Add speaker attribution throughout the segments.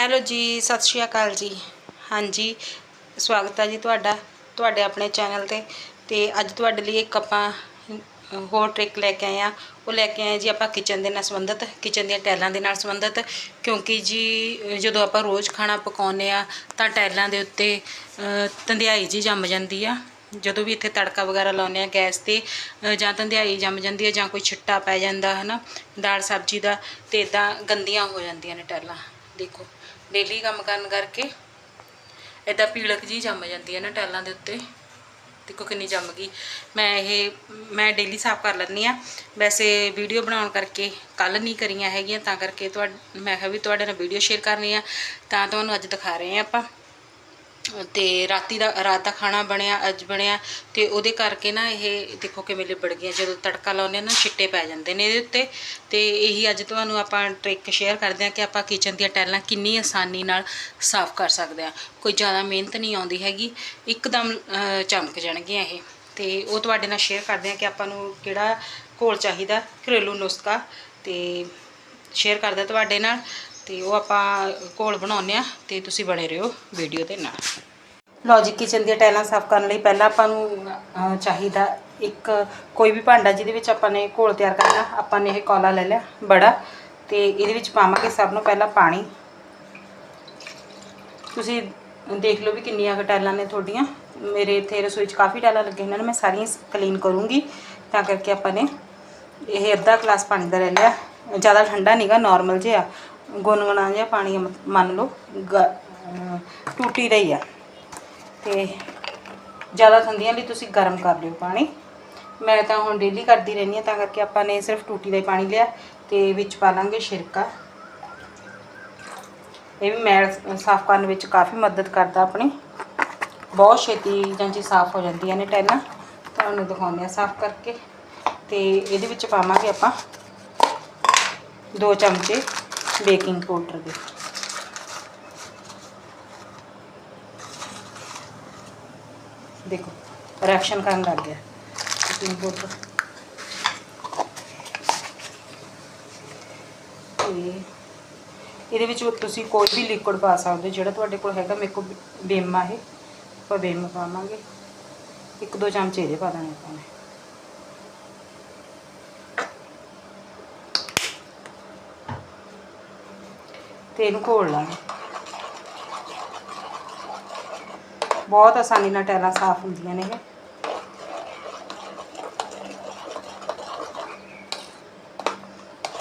Speaker 1: Hello ਜੀ ਸਤਿ ਸ਼੍ਰੀ ਅਕਾਲ ਜੀ। ਹਾਂਜੀ ਸਵਾਗਤ ਹੈ ਜੀ ਤੁਹਾਡਾ ਤੁਹਾਡੇ ਆਪਣੇ ਚੈਨਲ ਤੇ। ਤੇ ਅੱਜ ਤੁਹਾਡੇ ਲਈ ਇੱਕ ਆਪਾਂ ਹੋਰ ਟ੍ਰਿਕ ਲੈ ਕੇ ਆਏ ਆ ਉਹ ਲੈ ਕੇ ਆਏ ਜੀ ਆਪਾਂ ਕਿਚਨ ਦੇ ਨਾਲ ਸੰਬੰਧਿਤ ਕਿਚਨ ਦੀਆਂ ਟੈਲਾਂ ਦੇ ਨਾਲ ਸੰਬੰਧਿਤ। ਕਿਉਂਕਿ ਜੀ ਜਦੋਂ ਆਪਾਂ ਰੋਜ਼ ਖਾਣਾ ਪਕਾਉਂਦੇ ਆ ਤਾਂ ਟੈਲਾਂ ਦੇ ਉੱਤੇ ਅ, ਧੰਦਿਆਈ ਜੀ ਜੰਮ ਜਾਂਦੀ ਆ। ਜਦੋਂ ਵੀ ਇੱਥੇ ਤੜਕਾ ਵਗੈਰਾ ਲਾਉਂਦੇ ਆ ਗੈਸ ਤੇ ਜਾਂ ਧੰਦਿਆਈ ਜੰਮ ਜਾਂਦੀ ਹੈ ਜਾਂ ਕੋਈ ਛਿੱਟਾ ਪੈ ਜਾਂਦਾ ਹੈ ਨਾ ਦਾਲ ਸਬਜ਼ੀ ਦਾ ਤੇ ਇਦਾਂ ਗੰਦੀਆਂ ਹੋ ਜਾਂਦੀਆਂ ਨੇ ਟੈਲਾਂ ਦੇਖੋ। ਡੇਲੀ ਕੰਮ ਕਰਨ ਕਰਕੇ ਇਦਾਂ ਪੀਲਕ ਜੀ ਜੰਮ ਜਾਂਦੀ ਹੈ ਨਾ ਟੈਲਾਂ ਦੇ ਉੱਤੇ। ਦੇਖੋ ਕਿੰਨੀ ਜੰਮ ਗਈ। ਮੈਂ ਇਹ, ਮੈਂ ਡੇਲੀ ਸਾਫ਼ ਕਰ ਲੈਂਦੀ ਆ ਵੈਸੇ ਵੀਡੀਓ ਬਣਾਉਣ ਕਰਕੇ ਕੱਲ ਨਹੀਂ ਕਰੀਆਂ ਹੈਗੀਆਂ, ਤਾਂ ਕਰਕੇ ਤੁਹਾਡ, ਮੈਂ ਕਿਹਾ ਵੀ ਤੁਹਾਡੇ ਨਾਲ ਵੀਡੀਓ ਸ਼ੇਅਰ ਕਰਨੀ ਆ, ਤਾਂ ਤੁਹਾਨੂੰ ਅੱਜ ਦਿਖਾ ਰਹੇ ਆ ਆਪਾਂ। ਤੇ ਰਾਤੀ ਦਾ, ਰਾਤ ਦਾ ਖਾਣਾ ਬਣਿਆ, ਅੱਜ ਬਣਿਆ, ਤੇ ਉਹਦੇ ਕਰਕੇ ਨਾ ਇਹ ਦੇਖੋ ਕਿਵੇਂ ਲਿਬੜ ਗਈਆਂ। ਜਦੋਂ ਤੜਕਾ ਲਾਉਂਦੇ ਆ ਨਾ, ਛਿੱਟੇ ਪੈ ਜਾਂਦੇ ਨੇ ਇਹਦੇ ਉੱਤੇ। ਤੇ ਇਹੀ ਅੱਜ ਤੁਹਾਨੂੰ ਆਪਾਂ ਟ੍ਰਿਕ ਸ਼ੇਅਰ ਕਰਦੇ ਹਾਂ ਕਿ ਆਪਾਂ ਕਿਚਨ ਦੀਆਂ ਟੈਲਾਂ ਕਿੰਨੀ ਆਸਾਨੀ ਨਾਲ ਸਾਫ਼ ਕਰ ਸਕਦੇ ਹਾਂ। ਕੋਈ ਜ਼ਿਆਦਾ ਮਿਹਨਤ ਨਹੀਂ ਆਉਂਦੀ ਹੈਗੀ। ਇੱਕਦਮ ਚਮਕ ਜਾਣਗੀਆਂ ਇਹ। ਤੇ ਉਹ ਤੁਹਾਡੇ ਨਾਲ ਸ਼ੇਅਰ ਕਰਦੇ ਹਾਂ ਕਿ ਆਪਾਂ ਨੂੰ ਕਿਹੜਾ ਘੋਲ ਚਾਹੀਦਾ। ਘਰੇਲੂ ਨੁਸਖਾ। ਤੇ ਸ਼ੇਅਰ ਕਰਦਾ ਤੁਹਾਡੇ ਨਾਲ। ਤੇ ਉਹ ਆਪਾਂ ਘੋਲ ਬਣਾਉਂਦੇ ਆ ਤੇ ਤੁਸੀਂ ਬਣੇ ਰਹੋ ਵੀਡੀਓ ਦੇ ਨਾਲ। ਲਓ ਜੀ ਕਿਚਨ ਦੀਆਂ ਟਾਈਲਾਂ ਸਾਫ਼ ਕਰਨ ਲਈ ਪਹਿਲਾਂ ਆਪਾਂ ਨੂੰ ਚਾਹੀਦਾ ਇੱਕ ਕੋਈ ਵੀ ਭਾਂਡਾ ਜਿਹਦੇ ਵਿੱਚ ਆਪਾਂ ਨੇ ਘੋਲ ਤਿਆਰ ਕਰਨਾ, ਆਪਾਂ ਨੇ ਇਹ ਕੌਲਾ ਲੈ ਲਿਆ ਬੜਾ, ਤੇ ਇਹਦੇ ਵਿੱਚ ਪਾਵਾਂਗੇ ਸਭ ਨੂੰ ਪਹਿਲਾਂ ਪਾਣੀ। ਤੁਸੀਂ ਦੇਖ ਲਓ ਵੀ ਕਿੰਨੀਆਂ ਕੁ ਟਾਈਲਾਂ ਨੇ ਤੁਹਾਡੀਆਂ। ਮੇਰੇ ਇੱਥੇ ਰਸੋਈ 'ਚ ਕਾਫੀ ਟਾਈਲਾਂ ਲੱਗੀਆਂ ਇਹਨਾਂ ਨੂੰ, ਮੈਂ ਸਾਰੀਆਂ ਕਲੀਨ ਕਰੂੰਗੀ, ਤਾਂ ਕਰਕੇ ਆਪਾਂ ਨੇ ਇਹ ਅੱਧਾ ਗਲਾਸ ਪਾਣੀ ਦਾ ਲੈ ਲਿਆ। ਜ਼ਿਆਦਾ ਠੰਡਾ ਨਹੀਂਗਾ ਨਾਰਮਲ ਜਿਹਾ। ਗੁਨਗੁਣਾ ਜਿਹਾ ਪਾਣੀ ਮੰਨ ਲਓ, ਗ- ਟੂਟੀ ਦਾ ਹੀ ਆ। ਤੇ ਜ਼ਿਆਦਾ ਠੰਡੀਆਂ ਲਈ ਤੁਸੀਂ ਗਰਮ ਕਰ ਲਿਓ ਪਾਣੀ। ਮੈਂ ਤਾਂ ਹੁਣ ਡੇਲੀ ਕਰਦੀ ਰਹਿੰਦੀ ਹਾਂ, ਤਾਂ ਕਰਕੇ ਆਪਾਂ ਨੇ ਸਿਰਫ ਟੂਟੀ ਦਾ ਹੀ ਪਾਣੀ ਲਿਆ ਤੇ ਵਿੱਚ ਪਾ ਲਾਂਗੇ ਛਿਰਕਾ ਇਹ ਵੀ ਮੈਲ ਸਾਫ਼ ਕਰਨ ਵਿੱਚ ਕਾਫੀ ਮਦਦ ਕਰਦਾ ਆਪਣੀ। ਬਹੁਤ ਛੇਤੀ ਜਾਂਚੀ ਸਾਫ਼ ਹੋ ਜਾਂਦੀਆਂ ਨੇ ਟੈਲਾਂ ਤੁਹਾਨੂੰ ਦਿਖਾਉਂਦੇ ਆ ਸਾਫ਼ ਕਰਕੇ। ਤੇ ਇਹਦੇ ਵਿੱਚ ਪਾਵਾਂਗੇ ਆਪਾਂ 2 ਚਮਚੇ ਬੇਕਿੰਗ ਪਾਊਡਰ ਦੇ। ਦੇਖੋ ਰਿਐਕਸ਼ਨ ਕਰਨ ਲੱਗ ਗਿਆ। ਬੇਕਿੰਗ ਪਾਊਡਰ ਤੇ ਇਹਦੇ ਵਿੱਚ ਤੁਸੀਂ ਕੋਈ ਵੀ ਲਿਕੁਇਡ ਪਾ ਸਕਦੇ ਹੋ, ਜਿਹੜਾ ਤੁਹਾਡੇ ਕੋਲ ਹੈਗਾ, ਮੇਰੇ ਕੋਲ ਬੇਮਾ ਇਹ। ਆਪਾਂ ਬੇਮ ਪਾਵਾਂਗੇ ਇੱਕ ਦੋ ਚਮਚੇ ਇਹਦੇ ਪਾ ਦੇਣੇ ਆਪਾਂ ਨੇ। ਤੇ ਇਹਨੂੰ ਘੋਲ ਲਾਂਗੇ। ਬਹੁਤ ਆਸਾਨੀ ਨਾਲ ਟੈਲਾਂ ਸਾਫ਼ ਹੁੰਦੀਆਂ ਨੇ ਇਹ।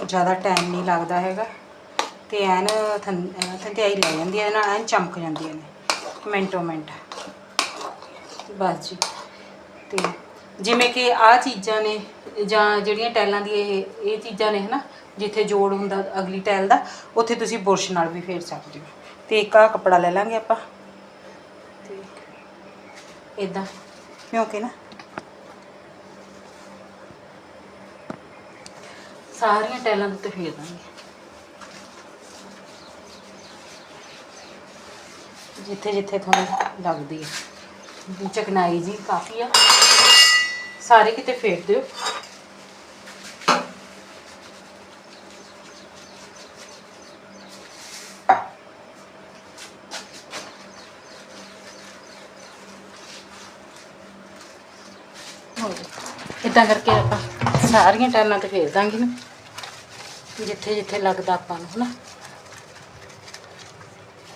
Speaker 1: ਜ਼ਿਆਦਾ ਟਾਈਮ ਨਹੀਂ ਲੱਗਦਾ ਹੈਗਾ। ਤੇ ਐਨ ਥੰ- ਅਹ ਥੰਧਿਆਈ ਲੈ ਜਾਂਦੀ ਹੈ ਇਹਦੇ ਨਾਲ ਐਨ ਚਮਕ ਜਾਂਦੀਆਂ ਨੇ। ਮਿੰਟੋ ਮਿੰਟ। ਬਸ ਜੀ। ਤੇ ਜਿਵੇਂ ਕਿ ਆ ਚੀਜ਼ਾਂ ਨੇ, ਜਾਂ ਜਿਹੜੀਆਂ ਟੈਲਾਂ ਦੀ ਇਹ ਇਹ ਚੀਜ਼ਾਂ ਨੇ ਹਨਾ, ਜਿੱਥੇ ਜੋੜ ਹੁੰਦਾ ਅਗਲੀ ਟੈਲ ਦਾ, ਉੱਥੇ ਤੁਸੀਂ ਬੁਰਸ਼ ਨਾਲ ਵੀ ਫੇਰ ਸਕਦੇ ਹੋ ਤੇ ਇੱਕ ਆ ਕੱਪੜਾ ਲੈ ਲਾਂਗੇ ਆਪਾਂ। ਤੇ ਇਦਾਂ ਕਿਉਂਕਿ ਨਾ? ਸਾਰੀਆਂ ਟੈਲਾਂ ਦੇ ਉੱਤੇ ਫੇਰ ਦਾਂਗੇ ਜਿੱਥੇ ਜਿੱਥੇ ਤੁਹਾਨੂੰ ਲੱਗਦੀ ਹੈ। ਚਕਨਾਈ ਜੀ ਕਾਫੀ ਆ। ਸਾਰੇ ਕਿਤੇ ਫੇਰ ਦਿਓ। ਇਦਾਂ ਕਰਕੇ ਆਪਾਂ ਸਾਰੀਆਂ ਟੈਲਾਂ ਤੇ ਫੇਰ ਦਾਂਗੇ ਨਾ। ਜਿੱਥੇ ਜਿੱਥੇ ਲੱਗਦਾ ਆਪਾਂ ਨੂੰ, ਹਨਾ।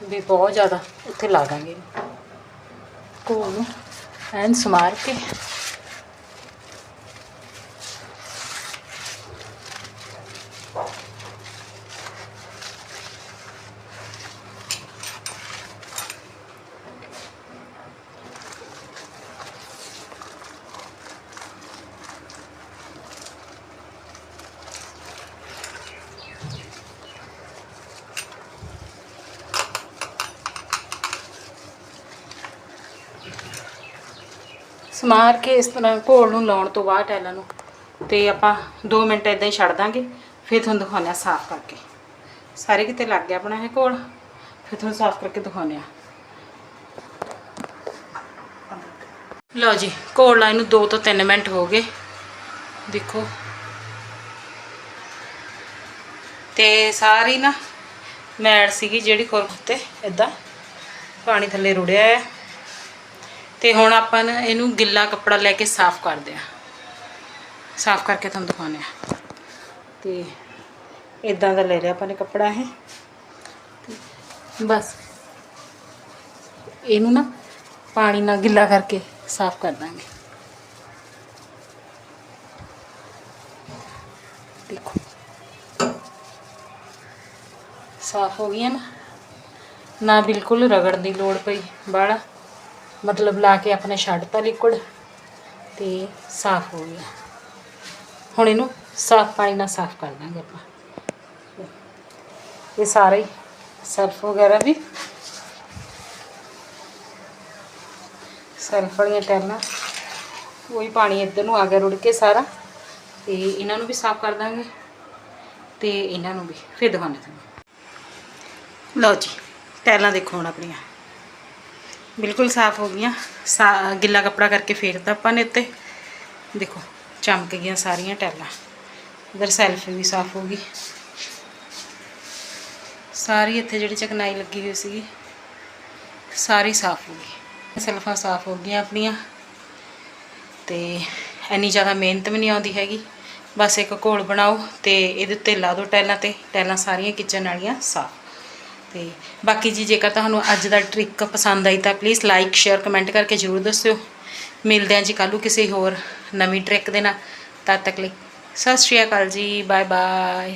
Speaker 1: ਵੀ ਬਹੁਤ ਜ਼ਿਆਦਾ ਉੱਥੇ ਲਾ ਦਾਂਗੇ। ਕੋਲ ਨੂੰ ਐਨ ਸਮਾਰ ਕੇ। ਸਮਾਰ ਕੇ ਇਸ ਤਰ੍ਹਾਂ ਘੋਲ ਨੂੰ ਲਾਉਣ ਤੋਂ ਬਾਅਦ ਟੈਲਾਂ ਨੂੰ। ਤੇ ਆਪਾਂ 2 ਮਿੰਟ ਇਦਾਂ ਹੀ ਛੱਡ ਦਾਂਗੇ, ਫਿਰ ਤੁਹਾਨੂੰ ਦਿਖਾਉਂਦੇ ਹਾਂ ਸਾਫ਼ ਕਰਕੇ। ਸਾਰੇ ਕਿਤੇ ਲੱਗ ਗਿਆ ਆਪਣਾ ਇਹ ਘੋਲ, ਫਿਰ ਤੁਹਾਨੂੰ ਸਾਫ਼ ਕਰਕੇ ਦਿਖਾਉਂਦੇ ਹਾਂ। ਲਓ ਜੀ, ਘੋਲ ਲਾਈ ਨੂੰ 2 ਤੋਂ 3 ਮਿੰਟ ਹੋ ਗਏ। ਦੇਖੋ। ਤੇ ਸਾਰੀ ਨਾ ਮੈੜ ਸੀਗੀ ਜਿਹੜੀ ਖੁਰ 'ਤੇ ਇਦਾਂ ਪਾਣੀ ਥੱਲੇ ਰੁੜਿਆ ਹੈ ਤੇ ਹੁਣ ਆਪਾਂ ਨਾ ਇਹਨੂੰ ਗਿੱਲਾ ਕੱਪੜਾ ਲੈ ਕੇ ਸਾਫ਼ ਕਰਦੇ ਆ ਸਾਫ਼ ਕਰਕੇ ਤੁਹਾਨੂੰ ਦਿਖਾਉਂਦੇ ਆ ਤੇ ਇਦਾਂ ਦਾ ਲੈ ਲਿਆ ਆਪਾਂ ਨੇ ਕੱਪੜਾ ਇਹ। ਬਸ। ਇਹਨੂੰ ਨਾ ਪਾਣੀ ਨਾਲ ਗਿੱਲਾ ਕਰਕੇ ਸਾਫ਼ ਕਰ ਦਾਂਗੇ। ਦੇਖੋ। ਸਾਫ਼ ਹੋ ਗਈਆਂ ਨਾ। ਨਾ ਬਿਲਕੁਲ ਰਗੜਨ ਦੀ ਲੋੜ ਪਈ। ਬਾਹਲਾ। ਮਤਲਬ ਲਾ ਕੇ ਆਪਣੇ ਛੱਡਤਾ ਲਿਕੁਇਡ ਤੇ ਸਾਫ਼ ਹੋ ਗਿਆ। ਹੁਣ ਇਹਨੂੰ ਸਾਫ਼ ਪਾਣੀ ਨਾਲ ਸਾਫ਼ ਕਰ ਦਾਂਗੇ ਆਪਾਂ। ਇਹ ਸਾਰੇ ਹੀ ਸਰਫ ਵਗੈਰਾ ਵੀ ਸਰਫ ਵਾਲੀਆਂ ਟੈਲਾਂ ਉਹੀ ਪਾਣੀ ਇੱਧਰ ਨੂੰ ਆ ਗਿਆ ਰੁੜ ਕੇ ਸਾਰਾ। ਤੇ ਇਹਨਾਂ ਨੂੰ ਵੀ ਸਾਫ਼ ਕਰ ਦਾਂਗੇ ਤੇ ਇਹਨਾਂ ਨੂੰ ਵੀ ਫਿਰ ਦਿਖਾਉਂਦੇ ਤੁਹਾਨੂੰ। ਲਓ ਜੀ ਟੈਲਾਂ ਦੇਖੋ ਹੁਣ ਆਪਣੀਆਂ। ਬਿਲਕੁਲ ਸਾਫ਼ ਹੋ ਗਈਆਂ। ਸਾ- ਗਿੱਲਾ ਕੱਪੜਾ ਕਰਕੇ ਫੇਰਤਾ ਆਪਾਂ ਨੇ ਉੱਤੇ ਦੇਖੋ, ਚਮਕ ਗਈਆਂ ਸਾਰੀਆਂ ਟੈਲਾਂ ਇਧਰ ਸੈਲਫ ਵੀ ਸਾਫ਼ ਹੋ ਗਈ। ਸਾਰੀ ਇੱਥੇ ਜਿਹੜੀ ਚਕਨਾਈ ਲੱਗੀ ਹੋਈ ਸੀਗੀ, ਸਾਰੀ ਸਾਫ਼ ਹੋ ਗਈ। ਸੈਲਫਾਂ ਸਾਫ਼ ਹੋ ਗਈਆਂ ਆਪਣੀਆਂ। ਤੇ ਇੰਨੀ ਜ਼ਿਆਦਾ ਮਿਹਨਤ ਵੀ ਨਹੀਂ ਆਉਂਦੀ ਹੈਗੀ। ਬਸ ਇੱਕ ਘੋਲ ਬਣਾਓ ਤੇ ਇਹਦੇ ਉੱਤੇ ਲਾ ਦਿਓ ਟੈਲਾਂ ਤੇ। ਟੈਲਾਂ ਸਾਰੀਆਂ ਕਿਚਨ ਵਾਲੀਆਂ ਸਾਫ਼। ਤੇ ਬਾਕੀ ਜੀ ਜੇਕਰ ਤੁਹਾਨੂੰ ਅੱਜ ਦਾ ਟ੍ਰਿਕ ਪਸੰਦ ਆਈ ਤਾਂ ਪਲੀਜ਼ ਲਾਈਕ ਸ਼ੇਅਰ ਕਮੈਂਟ ਕਰਕੇ ਜਰੂਰ ਦੱਸਿਓ। ਮਿਲਦੇ ਹਾਂ ਜੀ ਕੱਲ੍ਹ ਨੂੰ ਕਿਸੇ ਹੋਰ ਨਵੀਂ ਟ੍ਰਿਕ ਦੇ ਨਾਲ। ਤਦ ਤੱਕ ਲਈ ਸਤਿ ਸ਼੍ਰੀ ਅਕਾਲ ਜੀ ਬਾਏ ਬਾਏ